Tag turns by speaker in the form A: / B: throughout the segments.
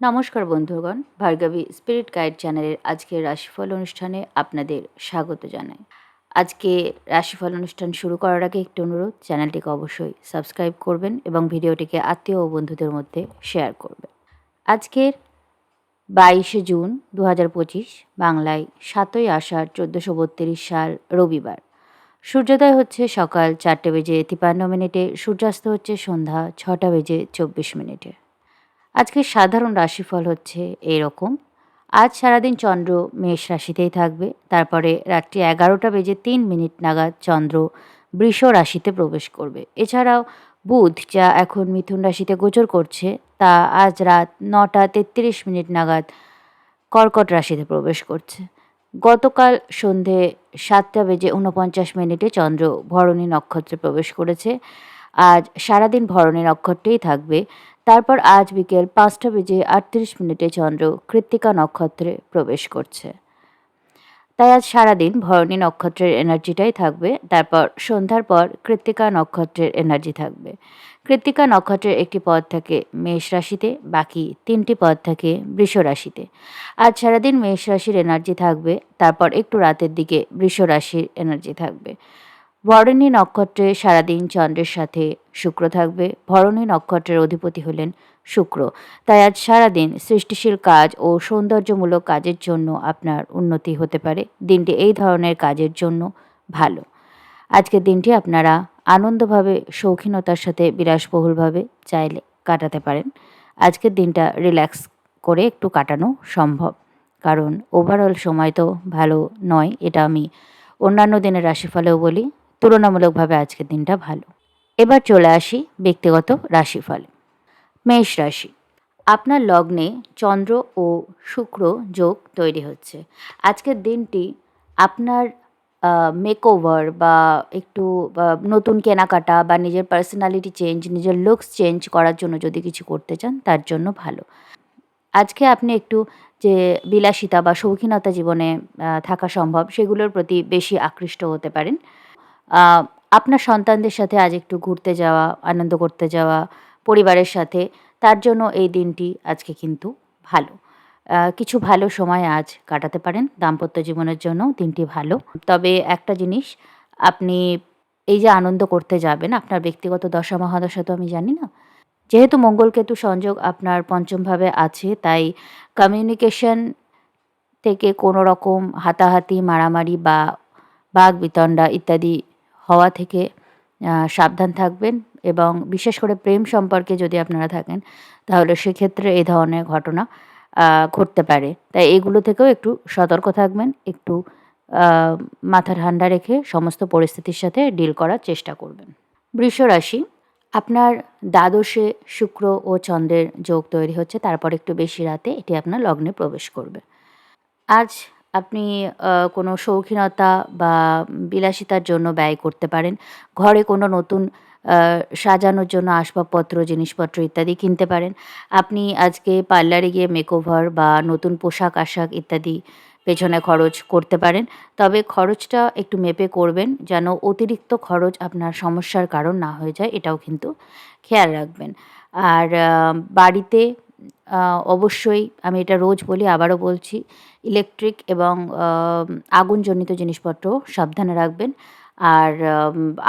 A: নমস্কার বন্ধুগণ, Bhargavi spirit guide চ্যানেলের আজকের রাশিফল অনুষ্ঠানে আপনাদের স্বাগত জানাই। আজকে রাশিফল অনুষ্ঠান শুরু করার আগে একটি অনুরোধ, চ্যানেলটিকে অবশ্যই সাবস্ক্রাইব করবেন এবং ভিডিওটিকে আত্মীয় ও বন্ধুদের মধ্যে শেয়ার করবেন। আজকের বাইশে জুন দু হাজার পঁচিশ, বাংলায় সাতই আষাঢ় চোদ্দোশো বত্রিশ সাল রবিবার। সূর্যোদয় হচ্ছে সকাল চারটে বেজে তিপান্ন মিনিটে, সূর্যাস্ত হচ্ছে সন্ধ্যা ছটা বেজে চব্বিশ মিনিটে। আজকে সাধারণ রাশিফল হচ্ছে এরকম আজ সারাদিন চন্দ্র মেষ রাশিতেই থাকবে। তারপরে রাত্রি এগারোটা বেজে তিন মিনিট নাগাদ চন্দ্র বৃষ রাশিতে প্রবেশ করবে। এছাড়াও বুধ, যা এখন মিথুন রাশিতে গোচর করছে, তা আজ রাত নটা তেত্রিশ মিনিট নাগাদ কর্কট রাশিতে প্রবেশ করছে। গতকাল সন্ধে সাতটা বেজে উনপঞ্চাশ মিনিটে চন্দ্র ভরণী নক্ষত্রে প্রবেশ করেছে। আজ সারাদিন ভরণী নক্ষত্রেই থাকবে। তারপর আজ বিকেল পাঁচটা বেজে আটত্রিশ মিনিটে চন্দ্র কৃত্তিকা নক্ষত্রে প্রবেশ করছে। তাই আজ সারাদিন ভরণী নক্ষত্রের এনার্জিটাই থাকবে। তারপর সন্ধ্যার পর কৃত্তিকা নক্ষত্রের এনার্জি থাকবে। কৃত্তিকা নক্ষত্রের একটি পদ থাকে মেষ রাশিতে, বাকি তিনটি পদ থাকে বৃষ রাশিতে। আজ সারাদিন মেষ রাশির এনার্জি থাকবে, তারপর একটু রাতের দিকে বৃষ রাশির এনার্জি থাকবে। ভরণী নক্ষত্রে সারাদিন চন্দ্রের সাথে শুক্র থাকবে। ভরণী নক্ষত্রের অধিপতি হলেন শুক্র। তাই আজ সারাদিন সৃষ্টিশীল কাজ ও সৌন্দর্যমূলক কাজের জন্য আপনার উন্নতি হতে পারে। দিনটি এই ধরনের কাজের জন্য ভালো। আজকের দিনটি আপনারা আনন্দভাবে, শৌখিনতার সাথে, বিলাসবহুলভাবে চাইলে কাটাতে পারেন। আজকের দিনটা রিল্যাক্স করে একটু কাটানো সম্ভব। কারণ ওভারঅল সময় তো ভালো নয়, এটা আমি অন্যান্য দিনের রাশিফলেও বলি। তুলনামূলকভাবে আজকের দিনটা ভালো। এবার চলে আসি ব্যক্তিগত রাশিফল। মেষ রাশি। আপনার লগ্নে চন্দ্র ও শুক্র যোগ তৈরি হচ্ছে। আজকের দিনটি আপনার মেকওভার বা একটু নতুন কেনাকাটা বা নিজের পার্সোনালিটি চেঞ্জ নিজের লুকস চেঞ্জ করার জন্য যদি কিছু করতে চান, তার জন্য ভালো। আজকে আপনি একটু যে বিলাসিতা বা শৌখিনতা জীবনে থাকা সম্ভব, সেগুলোর প্রতি বেশি আকৃষ্ট হতে পারেন। আপনার সন্তানদের সাথে আজ একটু ঘুরতে যাওয়া, আনন্দ করতে যাওয়া, পরিবারের সাথে, তার জন্য এই দিনটি আজকে কিন্তু ভালো। কিছু ভালো সময় আজ কাটাতে পারেন, দাম্পত্য জীবনের জন্য দিনটি ভালো। তবে একটা জিনিস, আপনি এই যে আনন্দ করতে যাবেন, আপনার ব্যক্তিগত দশা, মহাদশা তো আমি জানি না। যেহেতু মঙ্গলকেতু সংযোগ আপনার পঞ্চমভাবে আছে, তাই কমিউনিকেশন থেকে কোনো রকম হাতাহাতি, মারামারি বা বাঘ, বিতণ্ডা ইত্যাদি হওয়া থেকে সাবধান থাকবেন এবং বিশেষ করে প্রেম সম্পর্কে যদি আপনারা থাকেন, তাহলে সেক্ষেত্রে এই ধরনের ঘটনা ঘটতে পারে। তাই এগুলো থেকেও একটু সতর্ক থাকবেন, একটু মাথা ঠান্ডা রেখে সমস্ত পরিস্থিতির সাথে ডিল করার চেষ্টা করবেন। বৃষ রাশি, আপনার দ্বাদশে শুক্র ও চন্দ্রের যোগ তৈরি হচ্ছে, তারপর একটু বেশি রাতে এটি আপনার লগ্নে প্রবেশ করবে। আজ আপনি কোনো শৌখিনতা বা বিলাসিতার জন্য ব্যয় করতে পারেন। ঘরে কোনো নতুন সাজানোর জন্য আসবাবপত্র, জিনিসপত্র ইত্যাদি কিনতে পারেন। আপনি আজকে পার্লারে গিয়ে মেকওভার বা নতুন পোশাক, আশাক ইত্যাদি পেছনে খরচ করতে পারেন। তবে খরচটা একটু মেপে করবেন যেন অতিরিক্ত খরচ আপনার সমস্যার কারণ না হয়ে যায়, এটাও কিন্তু খেয়াল রাখবেন। আর বাড়িতে অবশ্যই আমি এটা রোজ বলি, আবারও বলছি, ইলেকট্রিক এবং আগুনজনিত জিনিসপত্র সাবধানে রাখবেন। আর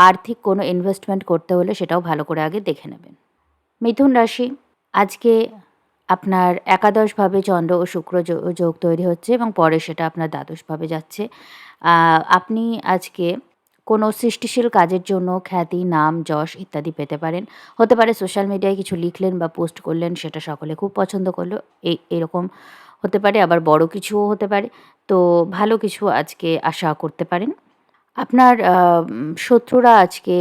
A: আর্থিক কোনো ইনভেস্টমেন্ট করতে হলে সেটাও ভালো করে আগে দেখে নেবেন। মিথুন রাশি, আজকে আপনার একাদশভাবে চন্দ্র ও শুক্র যোগ তৈরি হচ্ছে এবং পরে সেটা আপনার দ্বাদশভাবে যাচ্ছে। আপনি আজকে কোনো সৃষ্টিশীল কাজের জন্য খ্যাতি, নাম, যশ ইত্যাদি পেতে পারেন। হতে পারে সোশ্যাল মিডিয়ায় কিছু লিখলেন বা পোস্ট করলেন, সেটা সকলে খুব পছন্দ করল। এই এরকম হতে পারে, আবার বড় কিছুও হতে পারে। তো ভালো কিছু আজকে আশা করতে পারেন। আপনার শত্রুরা আজকে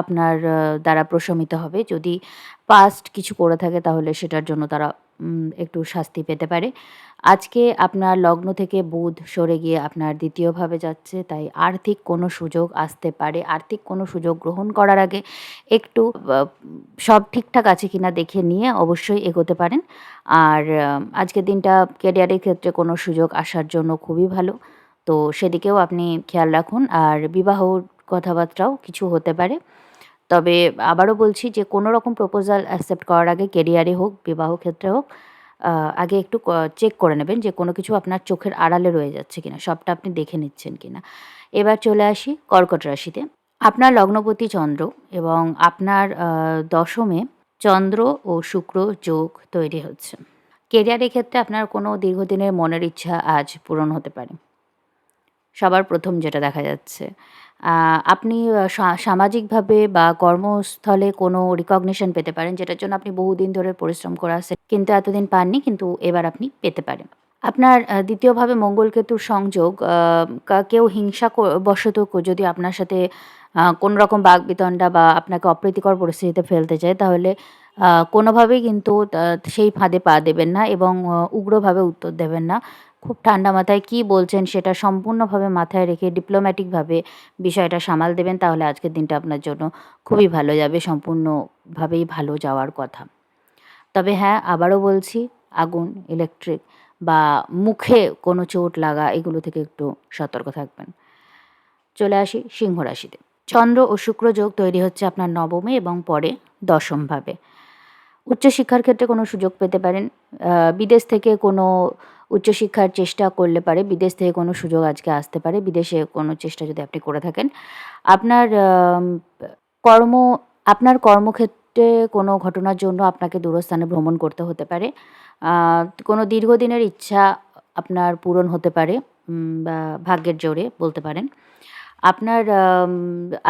A: আপনার দ্বারা প্রশমিত হবে। যদি পাস্ট কিছু করে থাকে, তাহলে সেটার জন্য তারা একটু শাস্তি পেতে পারে। আজকে আপনার লগ্ন থেকে বুধ সরে গিয়ে আপনার দ্বিতীয়ভাবে যাচ্ছে, তাই আর্থিক কোনো সুযোগ আসতে পারে। আর্থিক কোনো সুযোগ গ্রহণ করার আগে একটু সব ঠিকঠাক আছে কিনা দেখে নিয়ে অবশ্যই এগোতে পারেন। আর আজকের দিনটা ক্যারিয়ারের ক্ষেত্রে কোনো সুযোগ আসার জন্য খুবই ভালো। তো সেদিকেও আপনি খেয়াল রাখুন। আর বিবাহর কথাবার্তাও কিছু হতে পারে। তবে আবারও বলছি যে কোনো রকম প্রপোজাল অ্যাকসেপ্ট করার আগে কেরিয়ারে হোক, বিবাহ ক্ষেত্রে হোক আগে একটু চেক করে নেবেন যে কোনো কিছু আপনার চোখের আড়ালে রয়ে যাচ্ছে কিনা, সবটা আপনি দেখে নিচ্ছেন কিনা। এবার চলে আসি কর্কট রাশিতে। আপনার লগ্নপতি চন্দ্র এবং আপনার দশমে চন্দ্র ও শুক্র যোগ তৈরি হচ্ছে। কেরিয়ারের ক্ষেত্রে আপনার কোনো দীর্ঘদিনের মনের ইচ্ছা আজ পূরণ হতে পারে। সবার প্রথম যেটা দেখা যাচ্ছে আপনি সামাজিকভাবে বা কর্মস্থলে কোনো রিকগনিশন পেতে পারেন, যেটার জন্য আপনি বহুদিন ধরে পরিশ্রম করে আসছেন কিন্তু এতদিন পাননি, কিন্তু এবার আপনি পেতে পারেন। আপনার দ্বিতীয়ভাবে মঙ্গল কেতুর সংযোগ কেউ হিংসা বশত যদি আপনার সাথে কোনো রকম বাগবিতণ্ডা বা আপনাকে অপ্রীতিকর পরিস্থিতিতে ফেলতে চায়, তাহলে কোনোভাবেই কিন্তু সেই ফাঁদে পা দেবেন না এবং উগ্রভাবে উত্তর দেবেন না। খুব ঠান্ডা মাথায় কী বলছেন সেটা সম্পূর্ণভাবে মাথায় রেখে ডিপ্লোম্যাটিকভাবে বিষয়টা সামাল দেবেন, তাহলে আজকের দিনটা আপনার জন্য খুবই ভালো যাবে, সম্পূর্ণভাবেই ভালো যাওয়ার কথা। তবে হ্যাঁ আবারও বলছি, আগুন ইলেকট্রিক বা মুখে কোনো চোট লাগা, এগুলো থেকে একটু সতর্ক থাকবেন। চলে আসি সিংহ রাশিতে। চন্দ্র ও শুক্র যোগ তৈরি হচ্ছে আপনার নবমে এবং পরে দশমভাবে। উচ্চশিক্ষার ক্ষেত্রে কোনো সুযোগ পেতে পারেন বিদেশ থেকে কোনো উচ্চশিক্ষার চেষ্টা করলে পারে, বিদেশ থেকে কোনো সুযোগ আজকে আসতে পারে, বিদেশে কোনো চেষ্টা যদি আপনি করে থাকেন। আপনার কর্ম, আপনার কর্মক্ষেত্রে কোনো ঘটনার জন্য আপনাকে দূরস্থানে ভ্রমণ করতে হতে পারে। কোনো দীর্ঘদিনের ইচ্ছা আপনার পূরণ হতে পারে বা ভাগ্যের জোরে বলতে পারেন। আপনার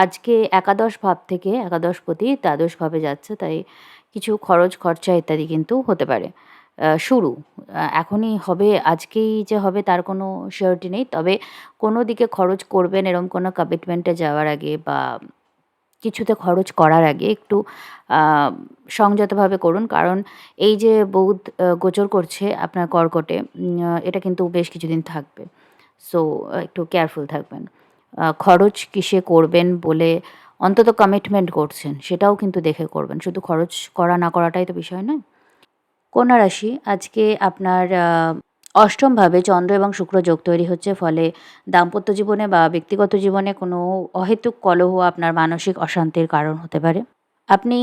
A: আজকে একাদশ ভাব থেকে একাদশপতি দ্বাদশভাবে যাচ্ছে, তাই কিছু খরচ খরচা ইত্যাদি কিন্তু হতে পারে। শুরু। এখনই হবে, আজকেই যে হবে তার কোনো শিওরিটি নেই। তবে কোনো দিকে খরচ করবেন এরকম কোনো কমিটমেন্টে যাওয়ার আগে বা কিছুতে খরচ করার আগে একটু সংযতভাবে করুন। কারণ এই যে বৌদ্ধ গোচর করছে আপনার কর্কটে এটা কিন্তু বেশ কিছুদিন থাকবে। সো একটু কেয়ারফুল থাকবেন। খরচ কিসে করবেন বলে অন্তত কমিটমেন্ট করছেন, সেটাও কিন্তু দেখে করবেন। শুধু খরচ করা না করাটাই তো বিষয় নয়। কন্যা রাশি আজকে আপনার অষ্টমভাবে চন্দ্র এবং শুক্র যোগ তৈরি হচ্ছে, ফলে দাম্পত্য জীবনে বা ব্যক্তিগত জীবনে কোনো অহেতুক কলহ আপনার মানসিক অশান্তির কারণ হতে পারে। আপনি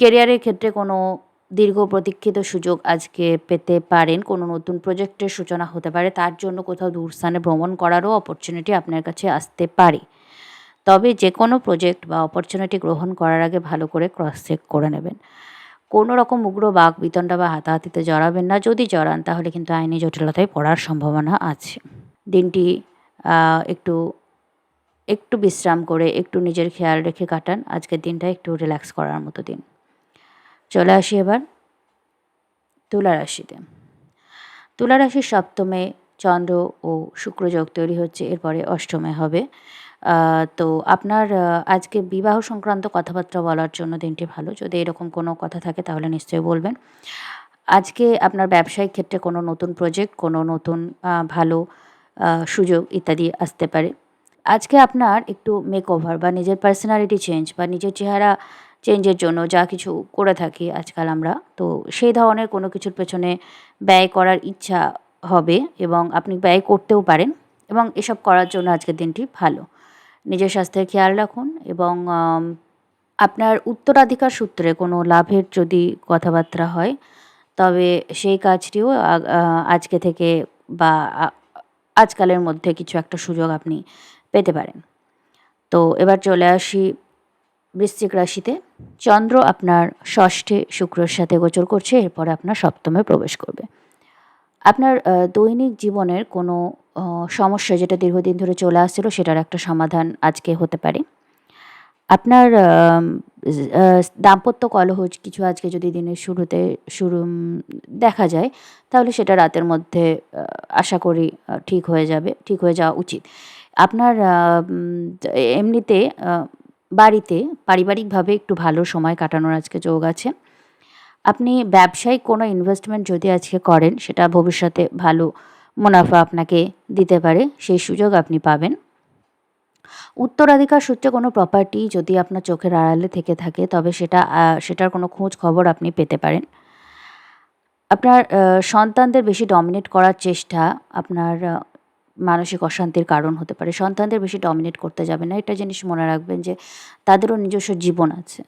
A: কেরিয়ারের ক্ষেত্রে কোনো দীর্ঘ প্রতীক্ষিত সুযোগ আজকে পেতে পারেন, কোনো নতুন প্রজেক্টের সূচনা হতে পারে, তার জন্য কোথাও দূর স্থানে ভ্রমণ করারও অপরচুনিটি আপনার কাছে আসতে পারে। তবে যে কোনো প্রজেক্ট বা অপরচুনিটি গ্রহণ করার আগে ভালো করে ক্রস চেক করে নেবেন। কোনো রকম উগ্র বাঘ বিতণ্ডা বা হাতাহাতিতে জড়াবেন না। যদি জড়ান, তাহলে কিন্তু আইনি জটিলতায় পড়ার সম্ভাবনা আছে। দিনটি একটু একটু বিশ্রাম করে একটু নিজের খেয়াল রেখে কাটান। আজকের দিনটা একটু রিল্যাক্স করার মতো দিন। চলে আসি এবার তুলা রাশিতে। তুলা সপ্তমে চন্দ্র ও শুক্র যোগ তৈরি হচ্ছে, এরপরে অষ্টমে হবে। তো আপনার আজকে বিবাহ সংক্রান্ত কথাবার্তা বলার জন্য দিনটি ভালো। যদি এরকম কোনো কথা থাকে তাহলে নিশ্চয়ই বলবেন। আজকে আপনার ব্যবসায়িক ক্ষেত্রে কোনো নতুন প্রজেক্ট কোনো নতুন ভালো সুযোগ ইত্যাদি আসতে পারে। আজকে আপনার একটু মেক ওভার বা নিজের পার্সোনালিটি চেঞ্জ বা নিজের চেহারা চেঞ্জের জন্য যা কিছু করে থাকি আজকাল আমরা, তো সেই ধরনের কোনো কিছুর পেছনে ব্যয় করার ইচ্ছা হবে এবং আপনি ব্যয় করতেও পারেন এবং এসব করার জন্য আজকের দিনটি ভালো। নিজের স্বাস্থ্যের খেয়াল রাখুন এবং আপনার উত্তরাধিকার সূত্রে কোনো লাভের যদি কথাবার্তা হয়, তবে সেই কাজটিও আজকে থেকে বা আজকালের মধ্যে কিছু একটা সুযোগ আপনি পেতে পারেন। তো এবার চলে আসি বৃশ্চিক রাশিতে। চন্দ্র আপনার ষষ্ঠে শুক্রের সাথে গোচর করছে, এরপরে আপনার সপ্তমে প্রবেশ করবে। আপনার দৈনিক জীবনের কোনো সমস্যা যেটা দীর্ঘদিন ধরে চলে আসছিল সেটার একটা সমাধান আজকে হতে পারে। আপনার দাম্পত্য কলহ কিছু আজকে যদি দিনের শুরুতে, শুরু দেখা যায়, তাহলে সেটা রাতের মধ্যে আশা করি ঠিক হয়ে যাবে, ঠিক হয়ে যাওয়া উচিত। আপনার এমনিতে বাড়িতে পারিবারিকভাবে একটু ভালো সময় কাটানোর আজকে যোগ আছে। আপনি ব্যবসায়িক কোনো ইনভেস্টমেন্ট যদি আজকে করেন, সেটা ভবিষ্যতে ভালো মুনাফা আপনাকে দিতে পারে, সেই সুযোগ আপনি পাবেন। উত্তরাধিকার সূত্রে কোনো প্রপার্টি যদি আপনার চোখের আড়ালে থেকে থাকে, তবে সেটা সেটার কোনো খোঁজ খবর আপনি পেতে পারেন। আপনার সন্তানদের বেশি ডমিনেট করার চেষ্টা আপনার মানসিক অশান্তির কারণ হতে পারে। সন্তানদের বেশি ডমিনেট করতে যাবে না। এটা জিনিস মনে রাখবেন যে, তাদেরও নিজস্ব জীবন আছে।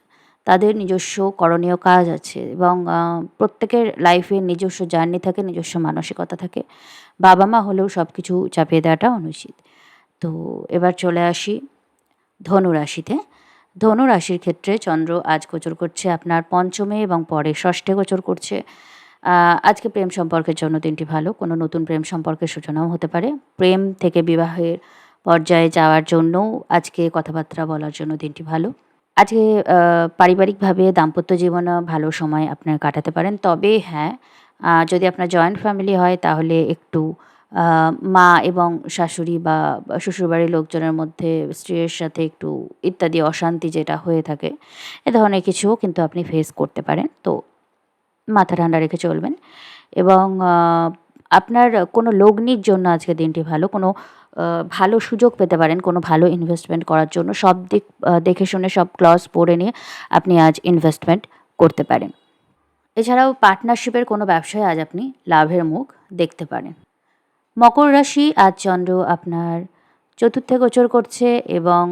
A: তাদের নিজস্ব করণীয় কাজ আছে এবং প্রত্যেকের লাইফে নিজস্ব জার্নি থাকে, নিজস্ব মানসিকতা থাকে। বাবা মা হলেও সব কিছু চাপিয়ে দেওয়াটা অনুচিত। তো এবার চলে আসি ধনু রাশিতে ধনু রাশির ক্ষেত্রে চন্দ্র আজ গোচর করছে আপনার পঞ্চমে এবং পরে ষষ্ঠে গোচর করছে। আজকে প্রেম সম্পর্কের জন্য দিনটি ভালো, কোনো নতুন প্রেম সম্পর্কের সূচনাও হতে পারে। প্রেম থেকে বিবাহের পর্যায়ে যাওয়ার জন্যও আজকে কথাবার্তা বলার জন্য দিনটি ভালো। আজকে পারিবারিকভাবে দাম্পত্য জীবনে ভালো সময় আপনার কাটাতে পারেন। তবে হ্যাঁ যদি আপনার জয়েন্ট ফ্যামিলি হয় তাহলে একটু মা এবং শাশুড়ি বা শ্বশুরবাড়ির লোকজনের মধ্যে স্ত্রীর সাথে একটু ইত্যাদি অশান্তি যেটা হয়ে থাকে, এ ধরনের কিছুও কিন্তু আপনি ফেস করতে পারেন। তো মাথা ঠান্ডা রেখে চলবেন। এবং আপনার কোনো লগ্নির জন্য আজকে দিনটি ভালো, কোনো ভালো সুযোগ পেতে পারেন কোনো ভালো ইনভেস্টমেন্ট করার জন্য। সব দিক দেখে শুনে সব ক্লস পড়ে নিয়ে আপনি আজ ইনভেস্টমেন্ট করতে পারেন। এছাড়াও পার্টনারশিপের কোনো ব্যবসায় আজ আপনি লাভের মুখ দেখতে পারেন। মকর রাশি আজ চন্দ্র আপনার চতুর্থে গোচর করছে এবং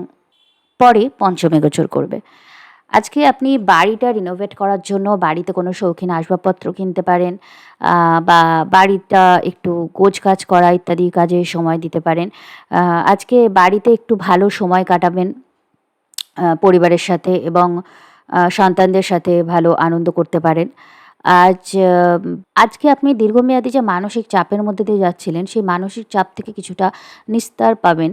A: পরে পঞ্চমে গোচর করবে। আজকে আপনি বাড়িটা রিনোভেট করার জন্য বাড়িতে কোনো শৌখিন আসবাবপত্র কিনতে পারেন বা বাড়িটা একটু গোছ কাজ করা ইত্যাদি কাজে সময় দিতে পারেন। আজকে বাড়িতে একটু ভালো সময় কাটাবেন পরিবারের সাথে এবং সন্তানদের সাথে ভালো আনন্দ করতে পারেন। আজ আজকে আপনি দীর্ঘমেয়াদী যে মানসিক চাপের মধ্যে দিয়ে যাচ্ছিলেন, সেই মানসিক চাপ থেকে কিছুটা নিস্তার পাবেন।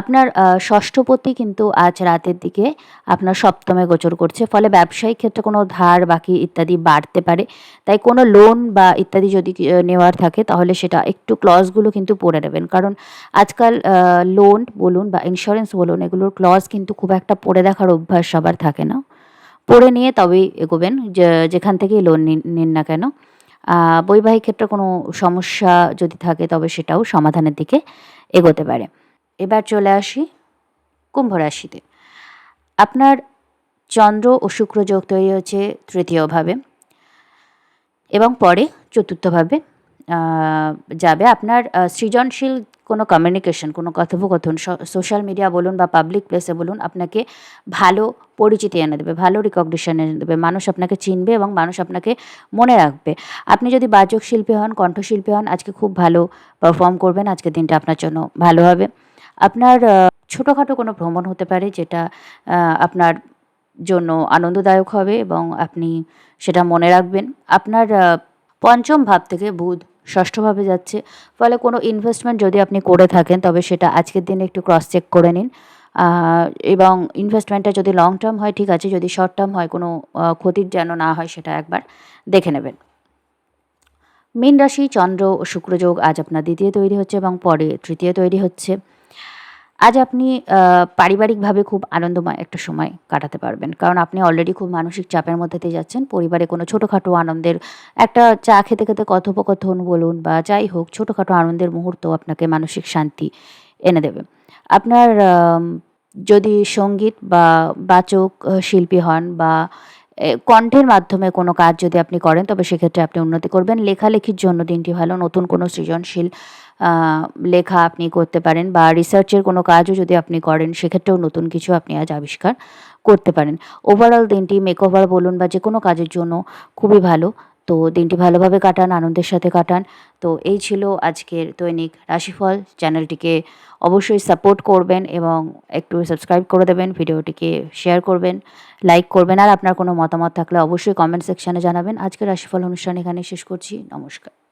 A: আপনার ষষ্ঠপতি কিন্তু আজ রাতের দিকে আপনার সপ্তমে গোচর করছে, ফলে ব্যবসায়িক ক্ষেত্রে কোনো ধার বাকি ইত্যাদি বাড়তে পারে। তাই কোনো লোন বা ইত্যাদি যদি নেওয়ার থাকে, তাহলে সেটা একটু ক্লজগুলো কিন্তু পড়ে নেবেন। কারণ আজকাল লোন বলুন বা ইন্স্যুরেন্স বলুন, এগুলোর ক্লজ কিন্তু খুব একটা পড়ে দেখার অভ্যাস সবার থাকে না। পড়ে নিয়ে তবেই এগোবেন যেখান থেকেই লোন নিন না কেন। বৈবাহিক ক্ষেত্রে কোনো সমস্যা যদি থাকে তবে সেটাও সমাধানের দিকে এগোতে পারে। এবার চলে আসি কুম্ভ রাশিতে। আপনার চন্দ্র ও শুক্র যোগ তৈরি হচ্ছে তৃতীয়ভাবে এবং পরে চতুর্থভাবে। যাবে। আপনার সৃজনশীল কোনো কমিউনিকেশন কোনো কথোপকথন সোশ্যাল মিডিয়া বলুন বা পাবলিক প্লেসে বলুন, আপনাকে ভালো পরিচিতি এনে দেবে, ভালো রিকগনিশন এনে দেবে। মানুষ আপনাকে চিনবে এবং মানুষ আপনাকে মনে রাখবে। আপনি যদি বাচক শিল্পী হন, কণ্ঠশিল্পী হন, আজকে খুব ভালো পারফর্ম করবেন, আজকের দিনটা আপনার জন্য ভালো হবে। আপনার ছোটোখাটো কোনো ভ্রমণ হতে পারে যেটা আপনার জন্য আনন্দদায়ক হবে এবং আপনি সেটা মনে রাখবেন। আপনার পঞ্চম ভাব থেকে বুধ ষষ্ঠভাবে যাচ্ছে। ফলে কোনো ইনভেস্টমেন্ট যদি আপনি করে থাকেন, তবে সেটা আজকের দিনে একটু ক্রস চেক করে নিন। এবং ইনভেস্টমেন্টটা যদি লং টার্ম হয়, ঠিক আছে। যদি শর্ট টার্ম হয়, কোনো ক্ষতির যেন না হয়, সেটা একবার দেখে নেবেন। মীন রাশি, চন্দ্র ও শুক্রযোগ আজ আপনার দ্বিতীয় তৈরি হচ্ছে এবং পরে তৃতীয় তৈরি হচ্ছে। আজ আপনি পারিবারিকভাবে খুব আনন্দময় একটা সময় কাটাতে পারবেন। কারণ আপনি অলরেডি খুব মানসিক চাপের মধ্যে দিয়ে যাচ্ছেন। পরিবারে কোনো ছোটোখাটো আনন্দের, একটা চা খেতে খেতে কথোপকথন বলুন বা যাই হোক, ছোটোখাটো আনন্দের মুহূর্ত আপনাকে মানসিক শান্তি এনে দেবে। আপনার যদি সংগীত বা বাচক শিল্পী হন বা কণ্ঠের মাধ্যমে কোনো কাজ যদি আপনি করেন, তবে সেক্ষেত্রে আপনি উন্নতি করবেন। লেখালেখির জন্য দিনটি ভালো। নতুন কোনো সৃজনশীল লেখা আপনি করতে পারেন বা রিসার্চের কোনো কাজও যদি আপনি করেন, সেক্ষেত্রেও নতুন কিছু আপনি আজ আবিষ্কার করতে পারেন। ওভারঅল দিনটি মেকওভার বলুন বা যে কোনো কাজের জন্য খুবই ভালো। তো দিনটি ভালোভাবে কাটান, আনন্দের সাথে কাটান। তো এই ছিল আজকের দৈনিক রাশিফল। চ্যানেলটিকে অবশ্যই সাপোর্ট করবেন এবং একটু সাবস্ক্রাইব করে দেবেন, ভিডিওটিকে শেয়ার করবেন লাইক করবেন। আর আপনার কোনো মতামত থাকলে অবশ্যই কমেন্ট সেকশানে জানাবেন। আজকের রাশিফল অনুষ্ঠান এখানে শেষ করছি। নমস্কার।